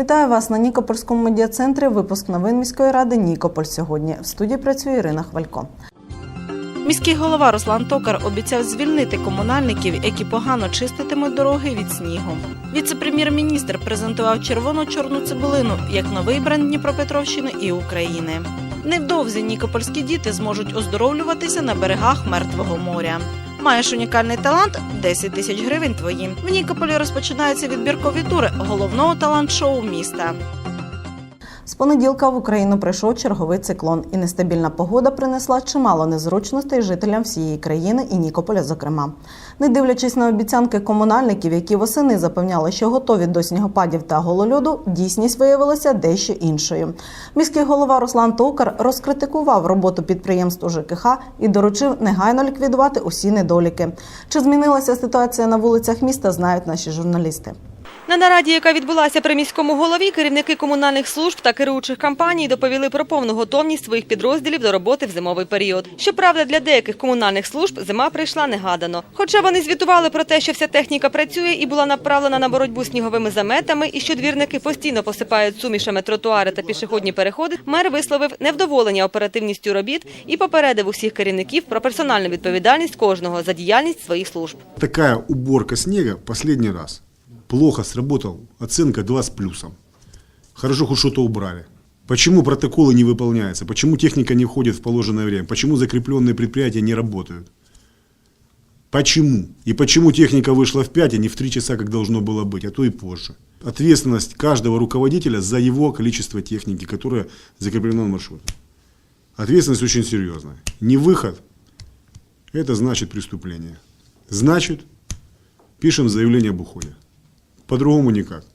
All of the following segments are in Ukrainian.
Вітаю вас на Нікопольському медіа-центрі. Випуск новин міської ради Нікополь сьогодні. В студії працює Ірина Хвалько. Міський голова Руслан Токар обіцяв звільнити комунальників, які погано чиститимуть дороги від снігу. Віце-прем'єр-міністр презентував червоно-чорну цибулину як новий бренд Дніпропетровщини і України. Невдовзі нікопольські діти зможуть оздоровлюватися на берегах Мертвого моря. Маєш унікальний талант 10 тисяч гривень твої. В Нікополі розпочинаються відбіркові тури головного талант-шоу міста. З понеділка в Україну прийшов черговий циклон, і нестабільна погода принесла чимало незручностей жителям всієї країни і Нікополя, зокрема. Не дивлячись на обіцянки комунальників, які восени запевняли, що готові до снігопадів та голольоду, дійсність виявилася дещо іншою. Міський голова Руслан Токар розкритикував роботу підприємств ЖКХ і доручив негайно ліквідувати усі недоліки. Чи змінилася ситуація на вулицях міста, знають наші журналісти. На нараді, яка відбулася при міському голові, керівники комунальних служб та керуючих компаній доповіли про повну готовність своїх підрозділів до роботи в зимовий період. Щоправда, для деяких комунальних служб зима прийшла негадано. Хоча вони звітували про те, що вся техніка працює і була направлена на боротьбу з сніговими заметами, і що двірники постійно посипають сумішами тротуари та пішохідні переходи, мер висловив невдоволення оперативністю робіт і попередив усіх керівників про персональну відповідальність кожного за діяльність своїх служб. Такая уборка снега последний раз. Плохо сработал. Оценка 2 с плюсом. Хорошо, хоть что-то убрали. Почему протоколы не выполняются? Почему техника не входит в положенное время? Почему закрепленные предприятия не работают? Почему? И почему техника вышла в 5, а не в 3 часа, как должно было быть, а то и позже? Ответственность каждого руководителя за его количество техники, которое закреплено на маршруте. Ответственность очень серьезная. Не выход – это значит преступление. Значит, пишем заявление об уходе. По-другому никак.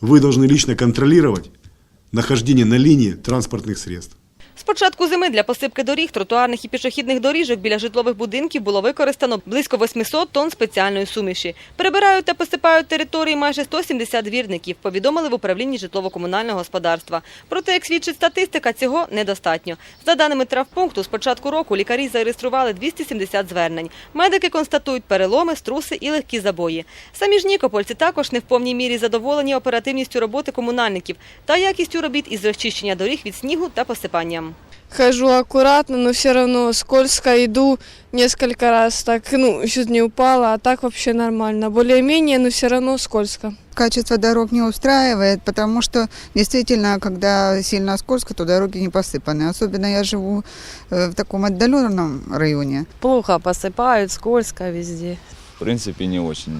Вы должны лично контролировать нахождение на линии транспортных средств. З початку зими для посипки доріг, тротуарних і пішохідних доріжок біля житлових будинків було використано близько 800 тонн спеціальної суміші. Прибирають та посипають території майже 170 двірників, повідомили в управлінні житлово-комунального господарства. Проте, як свідчить статистика, цього недостатньо. За даними травпункту, з початку року лікарі зареєстрували 270 звернень. Медики констатують переломи, струси і легкі забої. Самі ж нікопольці також не в повній мірі задоволені оперативністю роботи комунальників та якістю робіт із розчищення доріг від снігу та посипанням Хожу аккуратно, но все равно скользко иду несколько раз, так, ну, чуть не упала, а так вообще нормально. Более-менее, но все равно скользко. Качество дорог не устраивает, потому что действительно, когда сильно скользко, то дороги не посыпаны. Особенно я живу э, в таком отдаленном районе. Плохо посыпают, скользко везде. В принципе, не очень.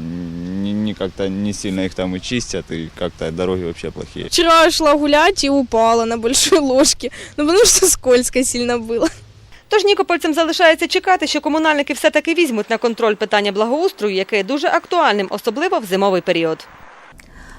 Не, не как-то не сильно их там и чистят, и как-то дороги вообще плохие. Вчера шла гулять и упала на большой ложке, ну, потому что скользко сильно было. Тож нікопольцям залишається чекати, що комунальники все-таки візьмуть на контроль питання благоустрою, яке є дуже актуальним, особливо в зимовий період.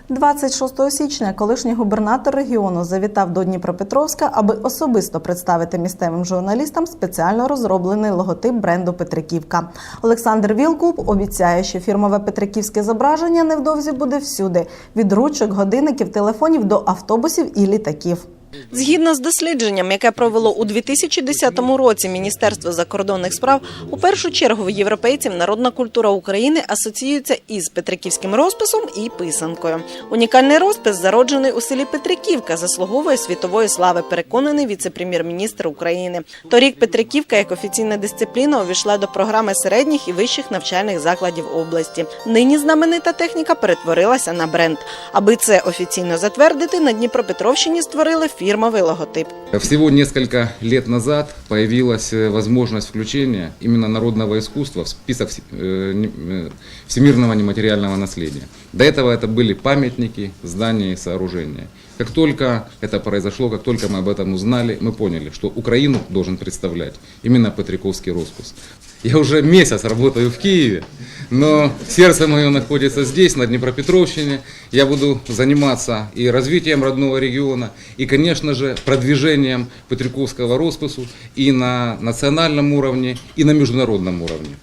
26 січня колишній губернатор регіону завітав до Дніпропетровська, аби особисто представити місцевим журналістам спеціально розроблений логотип бренду Петриківка. Олександр Вілкуб обіцяє, що фірмове петриківське зображення невдовзі буде всюди: від ручок, годинників, телефонів до автобусів і літаків. Згідно з дослідженням, яке провело у 2010 році Міністерство закордонних справ, у першу чергу в європейців народна культура України асоціюється із петриківським розписом і писанкою. Унікальний розпис, зароджений у селі Петриківка, заслуговує світової слави, переконаний віце-прем'єр-міністр України. Торік Петриківка як офіційна дисципліна увійшла до програми середніх і вищих навчальних закладів області. Нині знаменита техніка перетворилася на бренд. Аби це офіційно затвердити, на Дніпропетровщині створили фірмовий логотип. Всего несколько лет назад появилась э, возможность включения именно народного искусства в список вс- э, не- э, всемирного нематериального наследия. До этого это были памятники, здания и сооружения. Как только это произошло, как только мы об этом узнали, мы поняли, что Украину должен представлять именно Петриковский роспуск. Я уже месяц работаю в Киеве, но сердце мое находится здесь, на Днепропетровщине. Я буду заниматься и развитием родного региона, и, конечно же, продвижением Петриковского роспису и на национальном уровне, и на международном уровне.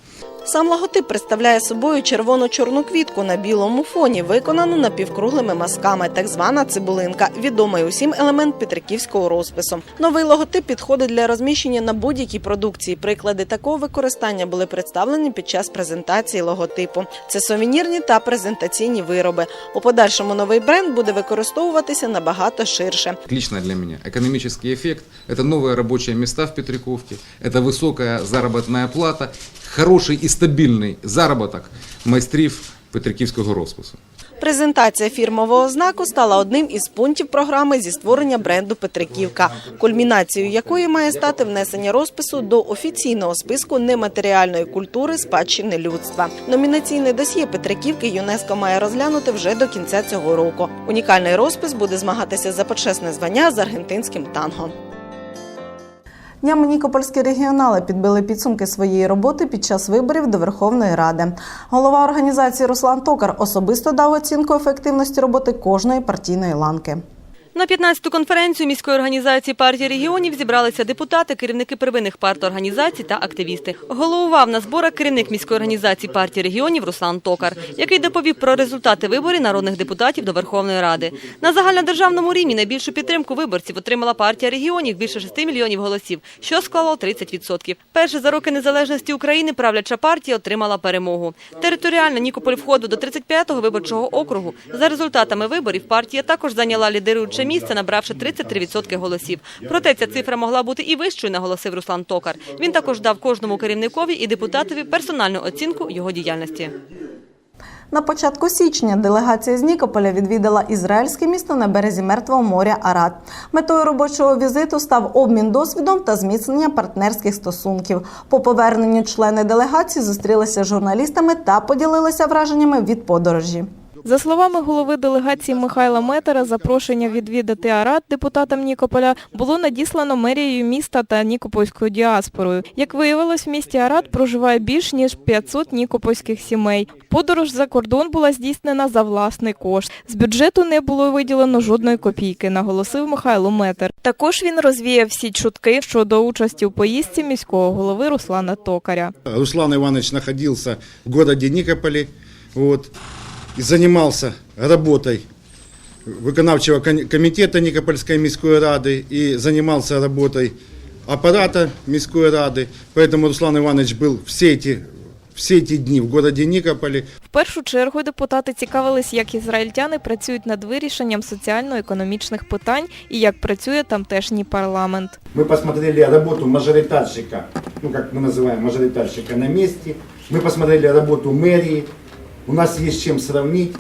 Сам логотип представляє собою червоно-чорну квітку на білому фоні, виконану напівкруглими мазками, так звана цибулинка, відомий усім елемент петриківського розпису. Новий логотип підходить для розміщення на будь-якій продукції. Приклади такого використання були представлені під час презентації логотипу. Це сувенірні та презентаційні вироби. У подальшому новий бренд буде використовуватися набагато ширше. Лично для меня экономический эффект – это новые рабочие места в Петриковке, это высокая заработная плата, хороший и стабильный заработок майстрів Петриківського розпису. Презентація фірмового знаку стала одним із пунктів програми зі створення бренду Петриківка, кульмінацією якої має стати внесення розпису до офіційного списку нематеріальної культури спадщини людства. Номінаційне досьє Петриківки ЮНЕСКО має розглянути вже до кінця цього року. Унікальний розпис буде змагатися за почесне звання з аргентинським танго. Днями Нікопольські регіонали підбили підсумки своєї роботи під час виборів до Верховної Ради. Голова організації Руслан Токар особисто дав оцінку ефективності роботи кожної партійної ланки. На 15-ту конференцію міської організації партії регіонів зібралися депутати, керівники первинних парторганізацій та активісти. Головував на зборах керівник міської організації партії регіонів Руслан Токар, який доповів про результати виборів народних депутатів до Верховної Ради. На загальнодержавному рівні найбільшу підтримку виборців отримала партія регіонів більше 6 мільйонів голосів, що склало 30%. Перше за роки незалежності України правляча партія отримала перемогу. Територіально Нікополь входив до 35-го виборчого округу. За результатами виборів партія також зайняла лідируюче місце, набравши 33% голосів. Проте ця цифра могла бути і вищою, наголосив Руслан Токар. Він також дав кожному керівникові і депутатові персональну оцінку його діяльності. На початку січня делегація з Нікополя відвідала ізраїльське місто на березі Мертвого моря Арат. Метою робочого візиту став обмін досвідом та зміцнення партнерських стосунків. По поверненню члени делегації зустрілися з журналістами та поділилися враженнями від подорожі. За словами голови делегації Михайла Метера, запрошення відвідати Арат депутатам Нікополя було надіслано мерією міста та Нікопольською діаспорою. Як виявилось, в місті Арат проживає більш ніж 500 нікопольських сімей. Подорож за кордон була здійснена за власний кошт. З бюджету не було виділено жодної копійки, наголосив Михайло Метер. Також він розвіяв всі чутки щодо участі у поїздці міського голови Руслана Токаря. Руслан Иванович находился в городе Никополе вот, и занимался работой выkonавчего кон- комитета Никопольской міської рады и занимался работой аппарата міської рады. Поэтому Руслан Иванович был все эти, все эти дни в городе Никополе. В першу чергу депутати цікавились, як ізраїльтяни працюють над вирішенням соціально-економічних питань і як працює тамтешній парламент. Мы посмотрели работу мажоритарщика, ну как мы называем мажоритарщика на месте. Мы посмотрели работу мэрии. У нас есть чем сравнить.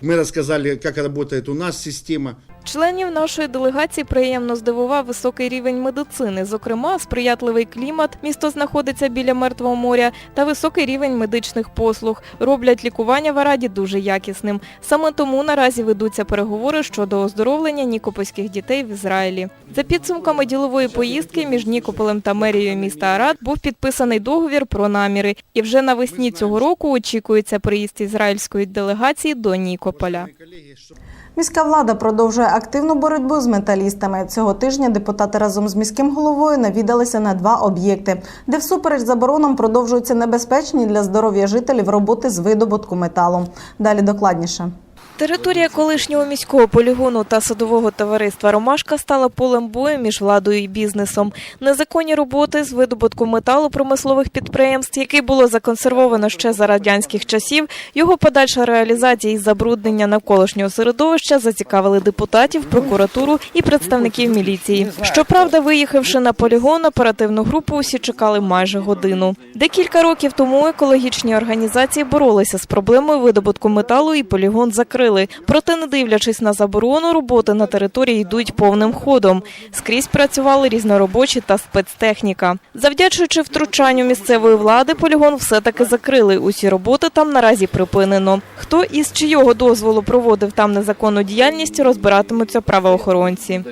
Мы рассказали, как работает у нас система. Членів нашої делегації приємно здивував високий рівень медицини, зокрема, сприятливий клімат, місто знаходиться біля Мертвого моря, та високий рівень медичних послуг. Роблять лікування в Араді дуже якісним. Саме тому наразі ведуться переговори щодо оздоровлення нікопольських дітей в Ізраїлі. За підсумками ділової поїздки між Нікополем та мерією міста Арад був підписаний договір про наміри. І вже навесні цього року очікується приїзд ізраїльської делегації до Нікополя. Міська влада продовжує активну боротьбу з металістами. Цього тижня депутати разом з міським головою навідалися на два об'єкти, де всупереч заборонам продовжуються небезпечні для здоров'я жителів роботи з видобутку металу. Далі докладніше. Територія колишнього міського полігону та садового товариства Ромашка стала полем бою між владою і бізнесом. Незаконні роботи з видобутку металу промислових підприємств, який було законсервовано ще за радянських часів, його подальша реалізація і забруднення навколишнього середовища зацікавили депутатів, прокуратуру і представників міліції. Щоправда, виїхавши на полігон, оперативну групу усі чекали майже годину. Декілька років тому екологічні організації боролися з проблемою видобутку металу і полігон закрили. Проте, не дивлячись на заборону, роботи на території йдуть повним ходом. Скрізь працювали різноробочі та спецтехніка. Завдячуючи втручанню місцевої влади, полігон все-таки закрили. Усі роботи там наразі припинено. Хто із чийого дозволу проводив там незаконну діяльність, розбиратимуться правоохоронці.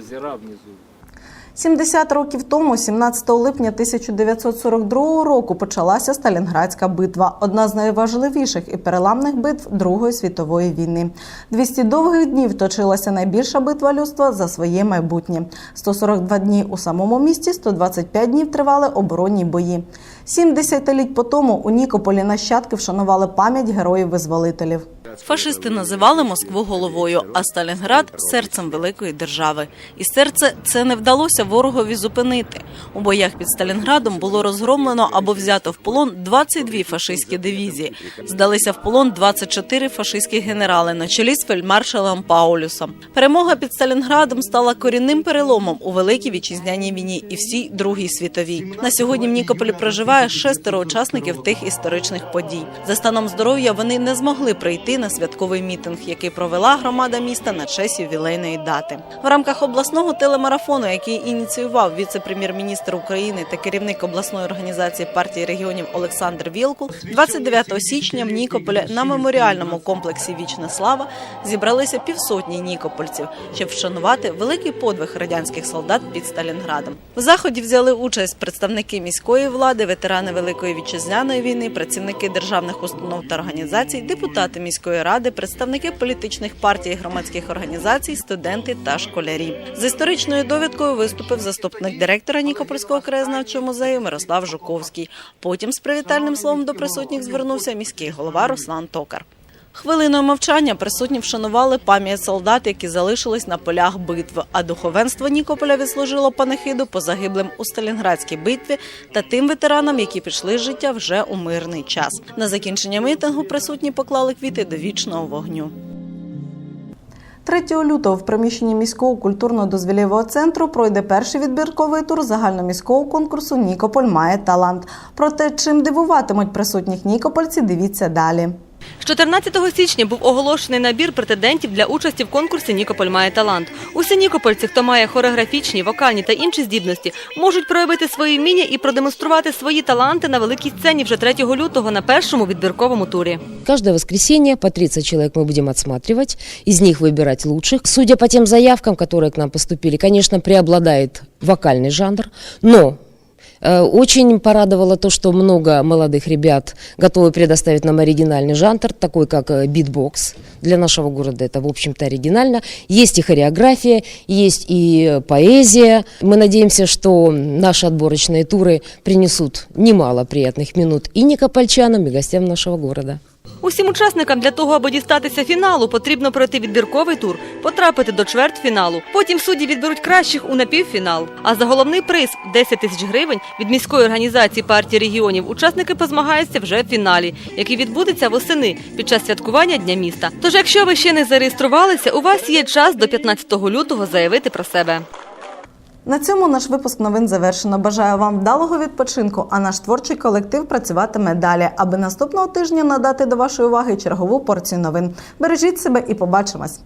70 років тому, 17 липня 1942 року, почалася Сталінградська битва, одна з найважливіших і переламних битв Другої світової війни. 200 довгих днів точилася найбільша битва людства за своє майбутнє. 142 дні у самому місті, 125 днів тривали оборонні бої. Сім десятиліть по тому у Нікополі нащадки вшанували пам'ять героїв-визволителів. Фашисти називали Москву головою, а Сталінград серцем великої держави. І серце це не вдалося ворогові зупинити. У боях під Сталінградом було розгромлено або взято в полон 22 фашистські дивізії. Здалися в полон 24 фашистські генерали на чолі з фельдмаршалом Паулюсом. Перемога під Сталінградом стала корінним переломом у великій вітчизняній війні і всій другій світовій. На сьогодні в Нікополі проживає шестеро учасників тих історичних подій. За станом здоров'я вони не змогли прийти на святковий мітинг, який провела громада міста на честь ювілейної дати. В рамках обласного телемарафону, який ініціював віце-прем'єр-міністр України та керівник обласної організації партії регіонів Олександр Вілкул, 29 січня в Нікополі на меморіальному комплексі Вічна слава зібралися півсотні нікопольців, щоб вшанувати великий подвиг радянських солдат під Сталінградом. В заході взяли участь представники міської влади, ветерани Великої вітчизняної війни, працівники державних установ та організацій, депутати міської ради, представники політичних партій, громадських організацій, студенти та школярі. З історичною довідкою виступив заступник директора Нікопольського краєзнавчого музею Мирослав Жуковський. Потім з привітальним словом до присутніх звернувся міський голова Руслан Токар. Хвилиною мовчання присутні вшанували пам'ять солдат, які залишились на полях битви. А духовенство Нікополя відслужило панихиду по загиблим у Сталінградській битві та тим ветеранам, які пішли з життя вже у мирний час. На закінчення мітингу присутні поклали квіти до вічного вогню. 3 лютого в приміщенні міського культурно-дозвілєвого центру пройде перший відбірковий тур загальноміського конкурсу Нікополь має талант. Про те, чим дивуватимуть присутніх нікопольці, дивіться далі. З 14 січня був оголошений набір претендентів для участі в конкурсі Нікополь має талант. Усі нікопольці, хто має хореографічні, вокальні та інші здібності, можуть проявити свої вміння і продемонструвати свої таланти на великій сцені вже 3 лютого на першому відбірковому турі. Каждое воскресенье по 30 человек мы будем отсматривать, из них выбирать лучших. Судя по тем заявкам, которые к нам поступили, конечно, преобладает вокальный жанр, но э, очень порадовало то, что много молодых ребят готовы предоставить нам оригинальный жанр, такой как э, битбокс. Для нашего города это, в общем-то, оригинально. Есть и хореография, есть и э, поэзия. Мы надеемся, что наши отборочные туры принесут немало приятных минут и никопольчанам, и гостям нашего города. Усім учасникам для того, аби дістатися фіналу, потрібно пройти відбірковий тур, потрапити до чвертьфіналу. Потім судді відберуть кращих у напівфінал. А за головний приз 10 тисяч гривень від міської організації партії регіонів учасники позмагаються вже в фіналі, який відбудеться восени під час святкування Дня міста. Тож, якщо ви ще не зареєструвалися, у вас є час до 15 лютого заявити про себе. На цьому наш випуск новин завершено. Бажаю вам вдалого відпочинку, а наш творчий колектив працюватиме далі, аби наступного тижня надати до вашої уваги чергову порцію новин. Бережіть себе і побачимось.